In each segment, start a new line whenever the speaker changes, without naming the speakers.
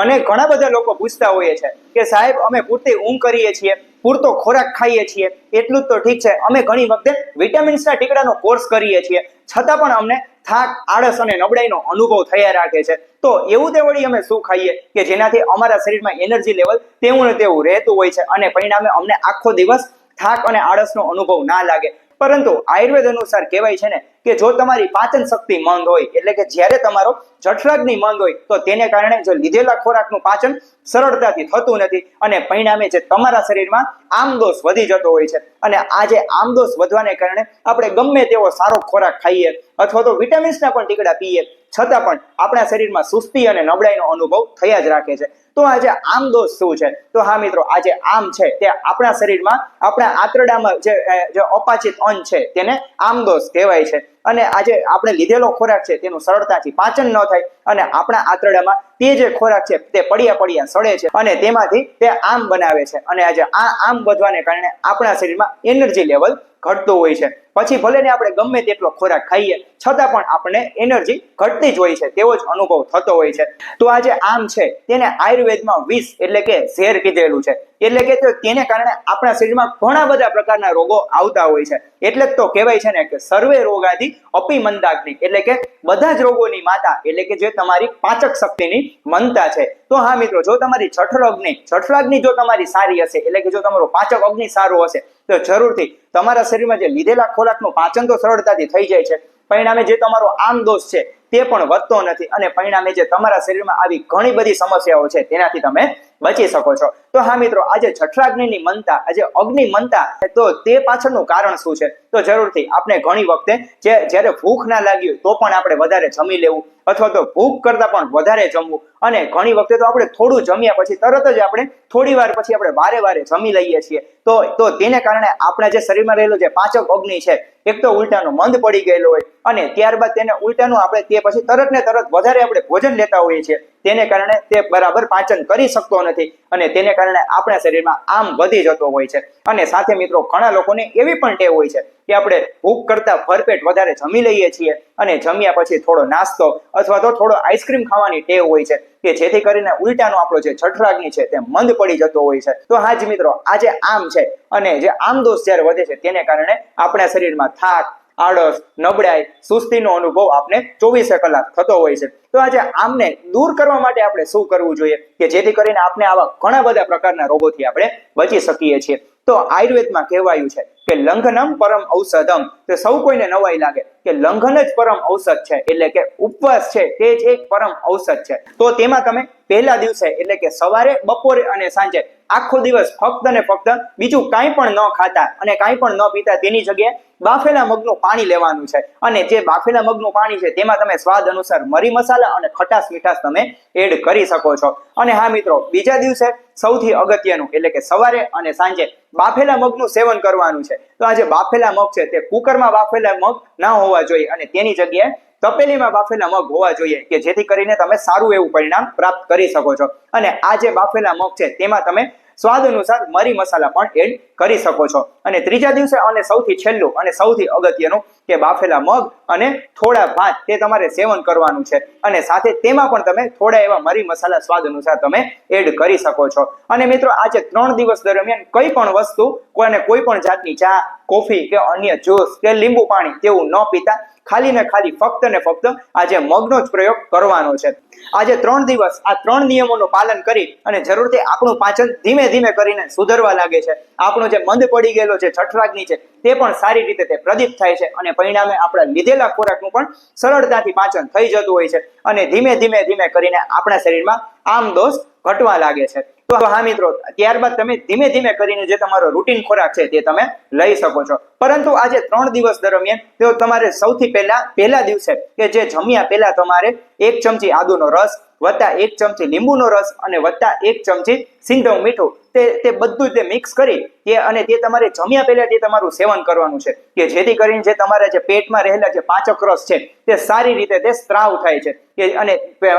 મને ઘણા બધા લોકો પૂછતા હોઈએ છે કે સાહેબ, અમે પૂરતી ઊંઘ કરીએ છીએ, પૂરતો ખોરાક ખાઈએ છીએ, એટલું જ તો ઠીક છે. અમે ઘણી વખતે વિટામિન્સના ટીકડાનો કોર્સ કરીએ છીએ. છતાં પણ અમને થાક, આળસ અને નબળાઈનો અનુભવ થયા રાખે છે. તો એવું તે વળી અમે શું ખાઈએ કે જેનાથી અમારા શરીરમાં એનર્જી લેવલ તેવું ને તેવું રહેતું હોય છે અને પરિણામે અમને આખો દિવસ થાક અને આળસનો અનુભવ ના લાગે. પરંતુ આયુર્વેદ અનુસાર કહેવાય છે ને કે જો તમારી પાચન શક્તિ મંદ હોય, એટલે કે જ્યારે તમારો જઠરાગ્નિ મંદ હોય, તો તેને કારણે જો લીધેલા ખોરાકનું પાચન સરળતાથી થતું નથી અને પરિણામે જે તમારા શરીરમાં આમદોષ વધી જતો હોય છે. અને આ જે આમદોષ વધવાને કારણે આપણે ગમે તેવો સારો ખોરાક ખાઈએ અથવા તો વિટામિન્સના પણ ટીકડા પીએ, છતાં પણ આપણા શરીરમાં સુસ્તી અને નબળાઈનો અનુભવ થયા જ રાખે છે. તો આજે આમ દોષ શું છે? તો હા મિત્રો, આજે આમ છે તે આપણા શરીરમાં, આપણા આંતરડામાં જે અપાચિત અંગ છે તેને આમ દોષ કહેવાય છે. અને આજે આપણે લીધેલો ખોરાક છે તેનું સરળતાથી પાચન ન થાય અને આપણા આંતરડામાં તે જે ખોરાક છે તે પડ્યા પડ્યા સડે છે અને તેમાંથી તે આમ બનાવે છે. અને આજે આ આમ વધવાને કારણે આપણા શરીરમાં એનર્જી લેવલ ઘટતું હોય છે. પછી ભલે ને આપણે ગમે તેટલો ખોરાક ખાઈએ, છતાં પણ આપણને એનર્જી ઘટતી જ હોય છે, તેવો જ અનુભવ થતો હોય છે. તો આ જે આમ છે, તેને આયુર્વેદમાં વિષ એટલે કે ઝેર કીધેલું છે. એટલે કે તેને કારણે આપણા શરીરમાં ઘણા બધા પ્રકારના રોગો આવતા હોય છે. એટલે જ તો કહેવાય છે ને કે સર્વે રોગાથી અપી મંદાગ્નિ એટલે કે બધા જ રોગોની માતા, એટલે કે જે તમારી પાચક શક્તિની મનતા છે. તો હા મિત્રો, જો તમારી જઠર અગ્નિ જઠર અગ્નિ જો તમારી સારી હશે, એટલે કે જો તમારો પાચક અગ્નિ સારો હશે, તો જરૂરથી તમારા શરીરમાં જે લીધેલા ખોરાકનું પાચન તો સરળતાથી થઈ જાય છે. પરિણામે જે તમારો આમ દોષ છે તે પણ વધતો નથી અને પરિણામે જે તમારા શરીરમાં આવી ઘણી બધી સમસ્યાઓ છે તેનાથી તમે બચી શકો છો. તો હા મિત્રો, આજે જઠરાગ્નિની મનતા આજે અગ્નિ મનતા તો તે પાછળનું કારણ શું છે? તો જરૂરથી આપણે ઘણી વખતે જે જ્યારે ભૂખ ના લાગી તો પણ આપણે વધારે જમી લેવું, અથવા તો ભૂખ કરતા પણ વધારે જમવું. અને ઘણી વખતે તો આપણે થોડું જમ્યા પછી તરત જ આપણે થોડી વાર પછી આપણે વારે વારે જમી લઈએ છીએ. તો તો તેને કારણે આપણા જે શરીરમાં રહેલો જે પાચક અગ્નિ છે, એક તો ઉલટાનો મંદ પડી ગયેલો હોય, અને ત્યારબાદ તેને ઉલટાનું આપણે તે પછી તરત ને તરત વધારે આપણે ભોજન લેતા હોઈએ છીએ. તેને કારણે તે બરાબર પાચન કરી શકતો નથી. અને તેને કારણે આપણા શરીરમાં આમ વધી જતો હોય છે. અને સાથે મિત્રો, ઘણા લોકોને એવી પણ ટેવ હોય છે કે આપણે ભૂખ કરતા ભરપેટ વધારે જમી લઈએ છીએ અને જમ્યા પછી થોડો નાસ્તો અથવા તો થોડો આઈસ્ક્રીમ ખાવાની ટેવ હોય છે કે જેથી કરીને ઉલટાનો આપણો જે જઠરાગ્નિ છે તે મંદ પડી જતો હોય છે. તો હા જ મિત્રો આ જે આમ છે અને જે આમ દોષ જ્યારે વધે છે, તેને કારણે આપણા શરીરમાં થાક આળસ, નબળાઈ, સુસ્તીનો અનુભવ આપને ચોવીસે કલાક થતો હોય છે. તો આજે આમને દૂર કરવા માટે આપણે શું કરવું જોઈએ? કે જેથી કરીને આપણે આવા ઘણા બધા પ્રકારના રોગોથી આપણે બચી શકીએ છીએ. તો આયુર્વેદમાં કહેવાયું છે કે લંઘનમ પરમ ઔષધમ. તો સૌ કોઈને નવાઈ લાગે કે લંઘન જ પરમ ઔષધ છે, એટલે કે ઉપવાસ છે, તે જ એક પરમ ઔષધ છે. તો તેમાં તમે પહેલા દિવસે, એટલે કે સવારે, બપોરે અને સાંજે, આખો દિવસ ફક્ત ને ફક્ત બીજું કાંઈ પણ ન ખાતા અને કાંઈ પણ ન પીતા તેની જગ્યાએ બાફેલા મગનું પાણી લેવાનું છે. અને જે બાફેલા મગનું પાણી છે, તેમાં તમે સ્વાદ અનુસાર મરી મસાલા અને ખટાશ મીઠાશ તમે એડ કરી શકો છો. અને હા મિત્રો, બીજા દિવસે સૌથી અગત્યનું, એટલે કે સવારે અને સાંજે બાફેલા મગનું સેવન કરવાનું છે. તો આ જે બાફેલા મગ છે તે કુકરમાં બાફેલા મગ ના હોવા જોઈએ અને તેની જગ્યાએ તપેલીમાં બાફેલા મગ હોવા જોઈએ કે જેથી કરીને તમે સારું એવું પરિણામ પ્રાપ્ત કરી શકો છો. અને આ જે બાફેલા મગ છે તેમાં તમે સ્વાદ અનુસાર મરી મસાલા પણ એડ કરી શકો છો. અને ત્રીજા દિવસે અને સૌથી છેલ્લું અને સૌથી અગત્યનું કે બાફેલા મગ અને થોડા ભાત તે તમારે સેવન કરવાનું છે. અને સાથે તેમાં પણ તમે થોડા એવા મરી મસાલા સ્વાદ અનુસાર તમે એડ કરી શકો છો. અને મિત્રો, આજે ત્રણ દિવસ દરમિયાન કઈ પણ વસ્તુ, કોઈને કોઈ પણ જાતની ચા, કોફી કે અન્ય જ્યુસ કે લીંબુ પાણી તેવું ન પીતા, ખાલી ને ખાલી ફક્ત ને ફક્ત આજે મગનો જ પ્રયોગ કરવાનો છે. આજે ત્રણ દિવસ આ ત્રણ નિયમોનું પાલન કરી અને જરૂરથી આપણું પાચન ધીમે ધીમે કરીને સુધરવા લાગે છે. આપણો જે મંદ પડી ગયેલો છે છઠરાગ્નિ છે, તે પણ સારી રીતે તે પ્રદીપ થાય છે અને પરિણામે આપણા લીધેલા ખોરાકનું પણ સરળતાથી પાચન થઈ જતું હોય છે અને ધીમે ધીમે ધીમે કરીને આપણા શરીરમાં આમ દોષ ઘટવા લાગે છે. તો હા મિત્રો, ત્યારબાદ તમે ધીમે ધીમે કરીને જે તમારો રૂટીન ખોરાક છે તે તમે લઈ શકો છો. પરંતુ આજે ત્રણ દિવસ દરમિયાન તમારે સૌથી પહેલા પહેલા દિવસે કે જે જમ્યા પહેલા તમારે એક ચમચી આદુનો રસ વત્તા એક ચમચી લીંબુનો રસ અને વત્તા એક ચમચી સિંધવ મીઠું. તે તે બધું તે મિક્સ કરી તે અને તે તમારે જમ્યા પહેલા તે તમારું સેવન કરવાનું છે. કે જેથી કરીને જે તમારા જે પેટમાં રહેલા જે પાચક રસ છે, તે સારી રીતે તે સ્ત્રાવ થાય છે. કે અને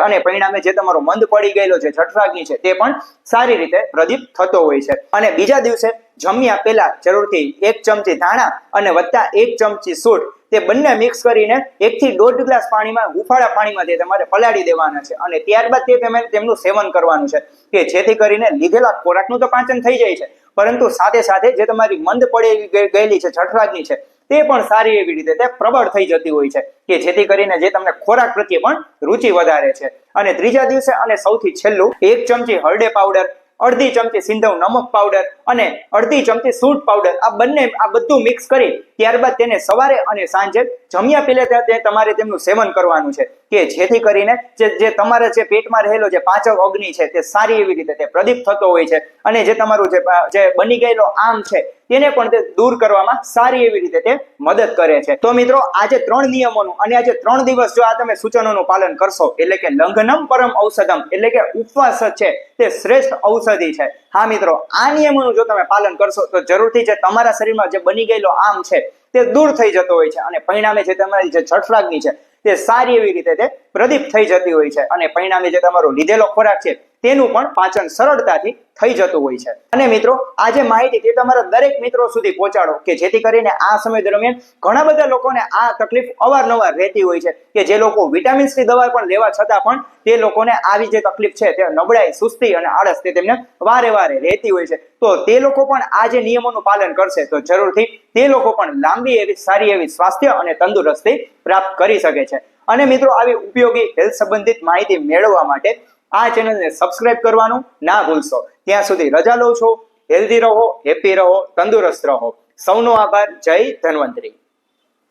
અને પરિણામે જે તમારો મંદ પડી ગયેલો જે જઠરાગ્નિ છે, તે પણ સારી રીતે પ્રદીપ થતો હોય છે. અને બીજા દિવસે જમ્યા પહેલા જરૂરથી એક ચમચી ધાણા અને વત્તા એક ચમચી સૂટ તે બંને મિક્સ કરીને એકથી દોઢ ગ્લાસ પાણીમાં હુંફાળા પાણીમાં તે તમારે પલાળી દેવાના છે. અને ત્યારબાદ તે તમે તેમનું સેવન કરવાનું છે કે જેથી કરીને લીધેલા ખોરાકનું તો પાચન થઈ જાય છે. પરંતુ સાથે સાથે જે તમારી મંદ પડેલી ગયેલી છે, જઠરાગની છે, તે પણ સારી એવી રીતે તે પ્રબળ થઈ જતી હોય છે કે જેથી કરીને જે તમને ખોરાક પ્રત્યે પણ રુચિ વધારે છે. અને ત્રીજા દિવસે અને સૌથી છેલ્લું એક ચમચી હળદે પાવડર અડધી ચમચી સિંધવ નમક પાવડર અને અડધી ચમચી સૂંઠ પાવડર આ બંને આ બધું મિક્સ કરી ત્યારબાદ તેને સવારે અને સાંજે જમ્યા પહેલે ત્યાં તમારે તેમનું સેવન કરવાનું છે કે જેથી કરીને જે જે તમારા જે પેટમાં રહેલો જે પાચક અગ્નિ છે તે સારી એવી રીતે તે પ્રદીપ થતો હોય છે અને જે તમારું જે બની ગયેલો આમ છે તેને પણ તે દૂર કરવામાં સારી એવી રીતે તે મદદ કરે છે. તો મિત્રો, આજે ત્રણ નિયમોનું અને આજે ત્રણ દિવસ જો આ તમે સૂચનોનું પાલન કરશો, એટલે કે લંઘનમ પરમ ઔષધમ, એટલે કે ઉપવાસ છે, તે શ્રેષ્ઠ ઔષધિ છે. હા મિત્રો, આ નિયમોનું જો તમે પાલન કરશો, તો જરૂરથી જે તમારા શરીરમાં જે બની ગયેલો આમ છે, તે દૂર થઈ જતો હોય છે. અને પરિણામે જે તમારી જે જઠરાગ્નિ છે, તે સારી એવી રીતે તે પ્રદીપ થઈ જતી હોય છે. અને પરિણામે જે તમારો લીધેલો ખોરાક છે તેનું પણ પાચન સરળતાથી થઈ જતું હોય છે. અને મિત્રો આ જે માહિતી તે તમારા દરેક મિત્રો સુધી પહોંચાડો કે જેથી કરીને આ સમય દરમિયાન ઘણા બધા લોકોને આ તકલીફ અવારનવાર રહેતી હોય છે કે જે લોકો વિટામિન સી દવા પણ લેવા છતાં પણ તે લોકોને આવી જે તકલીફ છે તે નબળાઈ, સુસ્તી અને આળસ તે તેમને વારે વારે રહેતી હોય છે. તો તે લોકો પણ આ જે નિયમોનું પાલન કરશે તો જરૂરથી તે લોકો પણ લાંબી એવી સારી એવી સ્વાસ્થ્ય અને તંદુરસ્તી પ્રાપ્ત કરી શકે છે. અને મિત્રો, આવી ઉપયોગી હેલ્થ સંબંધિત માહિતી મેળવવા માટે આ ચેનલને સબસ્ક્રાઇબ કરવાનું ના ભૂલશો. ત્યાં સુધી રજા લઉં છું હેલ્ધી રહો હેપી રહો, તંદુરસ્ત રહો. સૌનો આભાર, જય ધન્વંતરી.